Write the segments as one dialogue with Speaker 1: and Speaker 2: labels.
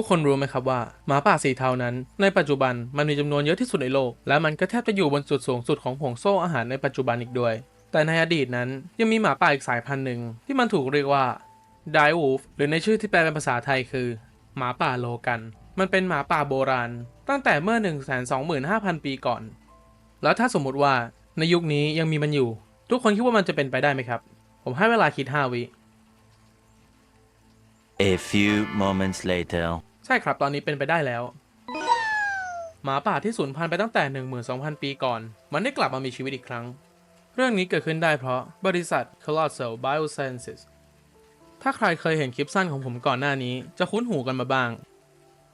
Speaker 1: ทุกคนรู้ไหมครับว่าหมาป่าสีเทานั้น ในปัจจุบันมันมีจำนวนเยอะที่สุดในโลก และมันก็แทบจะอยู่บนจุดสูงสุดของห่วงโซ่อาหารในปัจจุบันอีกด้วย แต่ในอดีตนั้นยังมีหมาป่าอีกสายพันธุ์หนึ่งที่มันถูกเรียกว่า d i e wolf หรือในชื่อที่แปลเป็นภาษาไทยคือ หมาป่าโลกัน มันเป็นหมาป่าโบราณ ตั้งแต่เมื่อ 125,000 ปีก่อน แล้วถ้าสมมุติว่าในยุคนี้ยังมีมันอยู่ ทุกคนคิดว่ามันจะเป็นไปได้ไหมครับ ผมให้เวลาคิด 5 วิ
Speaker 2: A few moments later.
Speaker 1: ใช่ครับตอนนี้เป็นไปได้แล้ว หมาป่าที่สูญพันธุ์ไปตั้งแต่ 12,000 ปีก่อน มันได้กลับมามีชีวิตอีกครั้ง เรื่องนี้เกิดขึ้นได้เพราะบริษัท Colossal Biosciences ถ้าใครเคยเห็นคลิปสั้นของผมก่อนหน้านี้ จะคุ้นหูกันมาบ้าง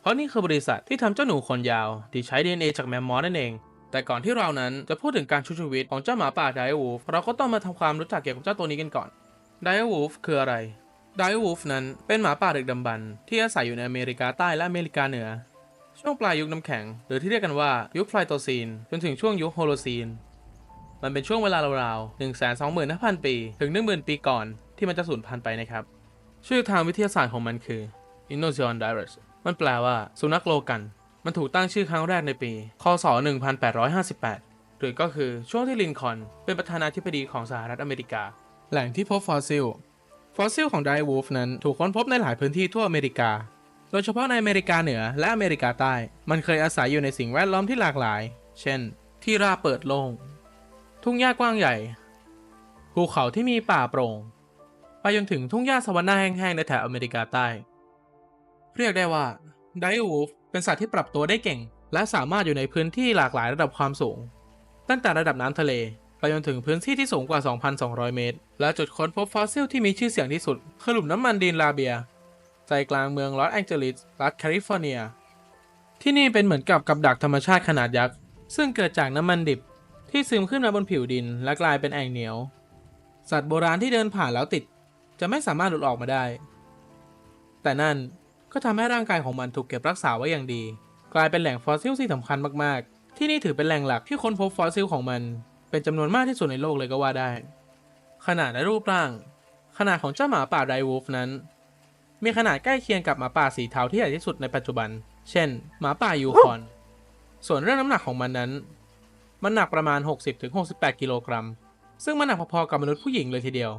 Speaker 1: เพราะนี่คือบริษัทที่ทำเจ้าหนูขนยาว ที่ใช้ DNA จากแมมมอสนั่นเอง แต่ก่อนที่เรานั้นจะพูดถึงการชุบชีวิตของเจ้าหมาป่าไดวูฟเราก็ต้องมาทำความรู้จักเกี่ยวกับเจ้าตัวนี้กันก่อนไดวูฟคืออะไร ไดวูฟนั้นเป็นหมาป่าดึกดำบรรพ์ที่อาศัยอยู่ในอเมริกาใต้และอเมริกาเหนือ ช่วงปลายยุคน้ำแข็ง หรือที่เรียกกันว่ายุคไพลโตซีน จนถึงช่วงยุคโฮโลซีน มันเป็นช่วงเวลาราวๆ1 2 5 0 0 0 ปี ถึง 10,000 ปีก่อนที่มันจะสูญพันธุ์ไปนะครับ ชื่อทางวิทยาศาสตร์ของมันคือ i n n o z o n d i r u s มันแปลว่าสุนัขโลกัน มันถูกตั้งชื่อครั้งแรกในปี คศ 1858 หรือก็คือช่วงที่ลินคอนเป็นประธานาธิบดีของสหรัฐอเมริกา แหล่งที่พบฟอสซิล ฟอสซิลของไดวูฟนั้นถูกค้นพบในหลายพื้นที่ทั่วอเมริกา โดยเฉพาะในอเมริกาเหนือและอเมริกาใต้ มันเคยอาศัยอยู่ในสิ่งแวดล้อมที่หลากหลาย เช่น ที่ราบเปิดโล่ง ทุ่งหญ้ากว้างใหญ่ ภูเขาที่มีป่าโปร่ง ไปจนถึงทุ่งหญ้าสวรรค์แห้งๆในแถบอเมริกาใต้ เรียกได้ว่าไดวูฟเป็นสัตว์ที่ปรับตัวได้เก่ง และสามารถอยู่ในพื้นที่หลากหลายระดับความสูง ตั้งแต่ระดับน้ำทะเล จนถึงพื้นที่ที่สูงกว่า 2,200 เมตร และจุดค้นพบฟอสซิลที่มีชื่อเสียงที่สุด คือหลุมน้ำมันดินลาเบีย ใจกลางเมืองลอสแองเจลิส รัฐแคลิฟอร์เนีย ที่นี่เป็นเหมือนกับกับดักธรรมชาติขนาดยักษ์ ซึ่งเกิดจากน้ำมันดิบที่ซึมขึ้นมาบนผิวดิน และกลายเป็นแอ่งเหนียว สัตว์โบราณที่เดินผ่านแล้วติด จะไม่สามารถหลุดออกมาได้ แต่นั่นก็ทำให้ร่างกายของมันถูกเก็บรักษาไว้อย่างดี กลายเป็นแหล่งฟอสซิลที่สำคัญมาก ๆ ที่นี่ถือเป็นแหล่งหลักที่ค้นพบฟอสซิลของมัน เป็นจำนวนมากที่สุดในโลกเลยก็ว่าได้ ขนาดและรูปร่าง ขนาดของเจ้าหมาป่าไดวูฟนั้น มีขนาดใกล้เคียงกับหมาป่าสีเทาที่ใหญ่ที่สุดในปัจจุบัน เช่น หมาป่ายูคอน ส่วนเรื่องน้ำหนักของมันนั้น มันหนักประมาณ 60-68 กิโลกรัม ซึ่งมันหนักพอๆกับมนุษย์ผู้หญิงเลยทีเดียว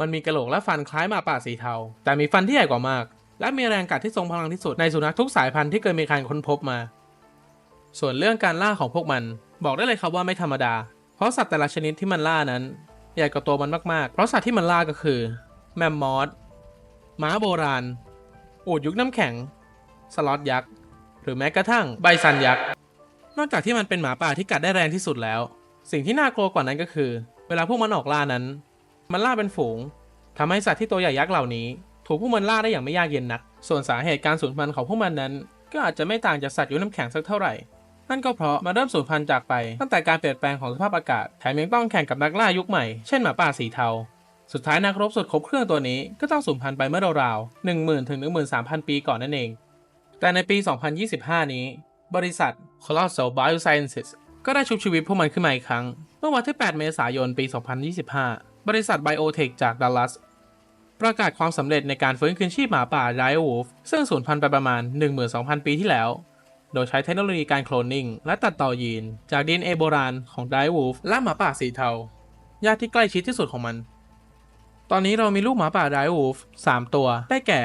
Speaker 1: มันมีกระโหลกและฟันคล้ายหมาป่าสีเทา แต่มีฟันที่ใหญ่กว่ามาก และมีแรงกัดที่ทรงพลังที่สุดในสุนัขทุกสายพันธุ์ที่เคยมีการค้นพบมา ส่วนเรื่องการล่าของพวกมัน บอกได้เลยครับว่าไม่ธรรมดา เพราะสัตว์แต่ละชนิดที่มันล่านั้น ใหญ่กว่าตัวมันมากๆ เพราะสัตว์ที่มันล่าก็คือ แมมมอสม้าโบราณ อูดยุคน้ำแข็ง สล็อตยักษ์ หรือแม้กระทั่งไบซันยักษ์ นอกจากที่มันเป็นหมาป่าที่กัดได้แรงที่สุดแล้ว สิ่งที่น่ากลัวกว่านั้นก็คือ เวลาพวกมันออกล่านั้น มันล่าเป็นฝูงทำให้สัตว์ที่ตัวใหญ่ยักษ์เหล่านี้ ถูกพวกมันล่าได้อย่างไม่ยากเย็นนัก ส่วนสาเหตุการสูญพันธุ์ของพวกมันนั้น ก็อาจจะไม่ต่างจากสัตว์ยุคน้ำแข็งสักเท่าไหร่ นั่นก็เพราะมันเริ่มสูญพันธุ์จากไป ตั้งแต่การเปลี่ยนแปลงของสภาพอากาศแถมยังต้องแข่งกับนักล่ายุคใหม่ เช่นหมาป่าสีเทา สุดท้ายนักรบสุดครบเครื่องตัวนี้ก็ต้องสูญพันธุ์ไปเมื่อราวๆ10,000ถึง13,000 ปีก่อนนั่นเอง แต่ในปี 2025 นี้ บริษัท Colossal Biosciences ก็ได้ชุบชีวิตพวกมันขึ้นมาอีกครั้ง เมื่อวันที่ 8 เมษายน ปี 2025 บริษัท Biotech จากดัลลัสประกาศความสำเร็จในการฟื้นคืนชีพหมาป่าไดโอวูฟซึ่งสูญพันธุ์ไปประมาณ 12,000 ปีที่แล้ว โดยใช้เทคโนโลยีการโคลนนิ่งและตัดต่อยีน จากดีเอ็นเอโบราณของไดวูฟและหมาป่าสีเทาญาติที่ใกล้ชิดที่สุดของมัน ตอนนี้เรามีลูกหมาป่าไดวูฟ3ตัว ได้แก่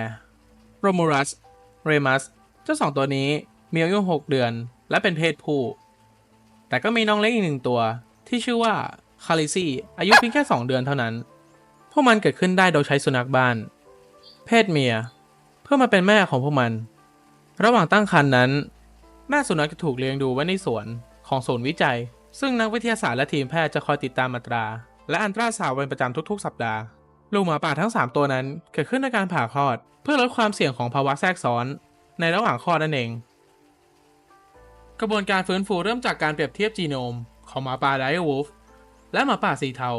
Speaker 1: โรมูรัสเรมัสเจ้าสองตัวนี้มีอายุ6เดือน และเป็นเพศผู้ แต่ก็มีน้องเล็กอีกหนึ่งตัว ที่ชื่อว่าคาริซี่อายุเพียงแค่ 2 เดือนเท่านั้น พวกมันเกิดขึ้นได้โดยใช้สุนัขบ้าน เพศเมีย เพื่อมาเป็นแม่ของพวกมัน ระหว่างตั้งครรภ์นั้น แม่สุนัขจะถูกเลี้ยงดูไว้ในสวนของศูนย์วิจัย ซึ่งนักวิทยาศาสตร์และทีมแพทย์จะคอยติดตามอัตรา และอันตราซาวเป็นประจำทุกๆ สัปดาห์ ลูกหมาป่าทั้ง 3 ตัวนั้นเกิดขึ้นในการผ่าคลอด เพื่อลดความเสี่ยงของภาวะแทรกซ้อน ในระหว่างคลอดนั่นเอง กระบวนการฟื้นฟูเริ่มจากการเปรียบเทียบจีโนม ของหมาป่าไดโอวูฟและหมาป่าสีเทา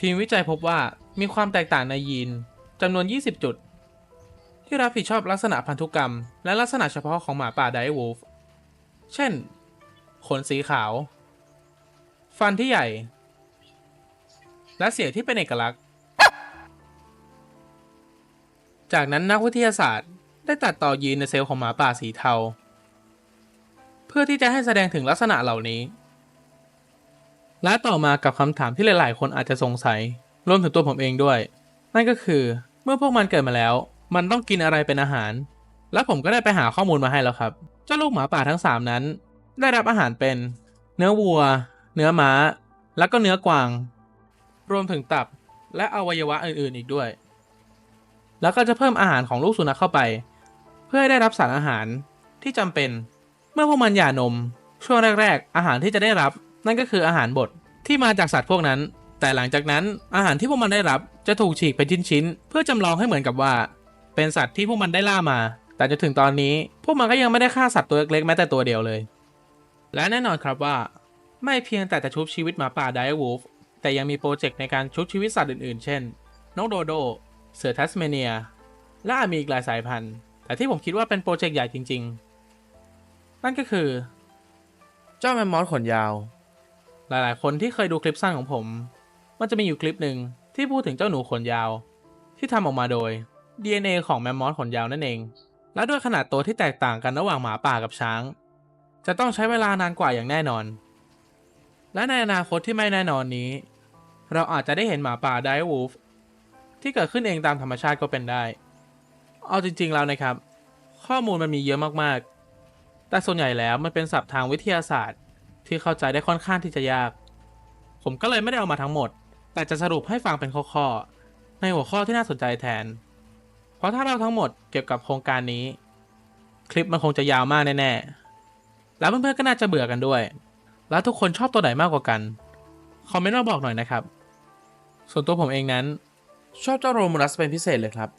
Speaker 1: ทีมวิจัยพบว่ามีความแตกต่างในยีนจำนวน 20 จุด ที่รับผิดชอบลักษณะพันธุกรรม และลักษณะเฉพาะของหมาป่าไดวูฟเช่น ขนสีขาว ฟันที่ใหญ่ และเสียงที่เป็นเอกลักษณ์ จากนั้นนักวิทยาศาสตร์ได้ตัดต่อยีนในเซลล์ของหมาป่าสีเทา เพื่อที่จะให้แสดงถึงลักษณะเหล่านี้ และต่อมากับคำถามที่หลาย ๆ คนอาจจะสงสัย รวมถึงตัวผมเองด้วย นั่นก็คือเมื่อพวกมันเกิดมาแล้ว มันต้องกินอะไรเป็นอาหาร และผมก็ได้ไปหาข้อมูลมาให้แล้วครับ เจ้าลูกหมาป่าทั้ง 3 นั้น ได้รับอาหารเป็น เนื้อวัว เนื้อม้า แล้วก็เนื้อกวาง รวมถึงตับและอวัยวะอื่น ๆ อีกด้วย แล้วก็จะเพิ่มอาหารของลูกสุนัขเข้าไป เพื่อให้ได้รับสารอาหารที่จำเป็น เมื่อพวกมันหย่านม ช่วงแรก ๆ อาหารที่จะได้รับ นั่นก็คืออาหารบดที่มาจากสัตว์พวกนั้น แต่หลังจากนั้นอาหารที่พวกมันได้รับจะถูกฉีกเป็นชิ้น ๆ เพื่อจำลองให้เหมือนกับว่า เป็นสัตว์ที่พวกมันได้ล่ามา แต่จนถึงตอนนี้ พวกมันก็ยังไม่ได้ฆ่าสัตว์ตัวเล็กๆแม้แต่ตัวเดียวเลย และแน่นอนครับว่า ไม่เพียงแต่จะชุบชีวิตหมาป่าไดวูฟแต่ยังมีโปรเจกต์ในการชุบชีวิตสัตว์อื่นๆ เช่น นกโดโด เสือทัสเมเนีย และมีอีกหลายสายพันธุ์ แต่ที่ผมคิดว่าเป็นโปรเจกต์ใหญ่จริง ๆ นั่นก็คือ เจ้าแมมมอสขนยาว หลายๆ คนที่เคยดูคลิปสั้นของผม มันจะมีอยู่คลิปหนึ่งที่พูดถึงเจ้าหนูขนยาว ที่ทำออกมาโดย DNA ของแมมมอสขนยาวนั่นเอง และด้วยขนาดตัวที่แตกต่างกันระหว่างหมาป่ากับช้าง จะต้องใช้เวลานานกว่าอย่างแน่นอน และในอนาคตที่ไม่แน่นอนนี้ เราอาจจะได้เห็นหมาป่าไดวูฟที่เกิดขึ้นเองตามธรรมชาติก็เป็นได้ เอาจริงๆแล้วนะครับ ข้อมูลมันมีเยอะมากๆ แต่ส่วนใหญ่แล้วมันเป็นศัพท์ทางวิทยาศาสตร์ ที่เข้าใจได้ค่อนข้างที่จะยาก ผมก็เลยไม่ได้เอามาทั้งหมด แต่จะสรุปให้ฟังเป็นข้อๆในหัวข้อที่น่าสนใจแทน เพราะถ้าเราทั้งหมดเกี่ยวกับโครงการนี้ คลิปมันคงจะยาวมากแน่ๆ แล้วเพื่อนๆก็น่าจะเบื่อกันด้วย แล้วทุกคนชอบตัวไหนมากกว่ากัน คอมเมนต์มาบอกหน่อยนะครับ ส่วนตัวผมเองนั้น ชอบเจ้าโรมูลัสเป็นพิเศษเลยครับ